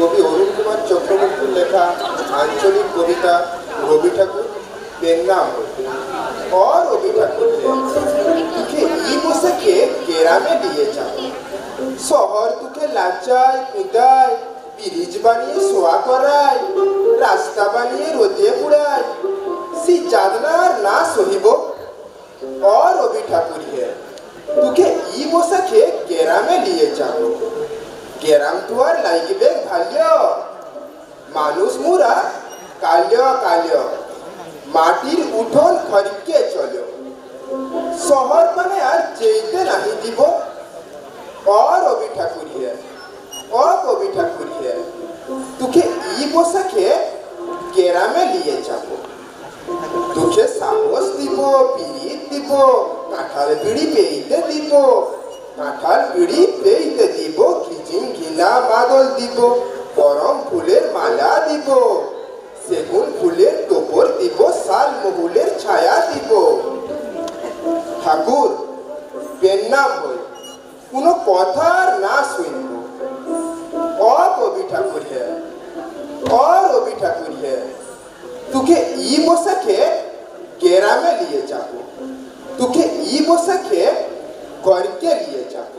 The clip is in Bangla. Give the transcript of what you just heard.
কবি অরুণ কুমার চক্রবর্তীর লেখা আঞ্চলিক কবিতা রবি ঠাকুর বেন্নাম ও রবি ঠাকুর। তুকে ই বসেকে কেরামে দিয়ে যাও শহর তুকে লাচায় কুদায়, ব্রিজ বানিয়ে শোয়া করায়, রাস্তা বানিয়ে রোদে পুড়ায়, সে যাদনার না সহিব ও রবি ঠাকুর হে। তুকে ই বসাকে কেরামে নিয়ে যাব গেরাম তুয়ার লাগিবে ভাল্য মানুষ মুরা কাল্য কাল্য, মাটির উঠোন খরিকে চল। শহর মানে আর যেতে নাহি দিব। অ রবি ঠাকুরিয়া অ কবি তুকে ই বসাকে গেরামে নিয়ে যাব। তোকে সাহস দিব পিরিত দিব, কাঁঠাল বিড়ি পেইতে দিব, কাঁঠাল বিড়ি পেইতে দিব খিচিম ঘিলা বাদল দিব। গরম ফুলের মালা দিব। সেগুন ফুলের টোপর দিব, শাল মহুলের ছায়া দিব। ঠাকুর বেন্নাম হই কোনো কথার না শুনব। অ কবি ঠাকুর হে, অ রবি ঠাকুর হে, তোকে ই বসাকে গ্রামে নিয়ে যাব। তোকে ই বসাকে ঘরকে নিয়ে যাব।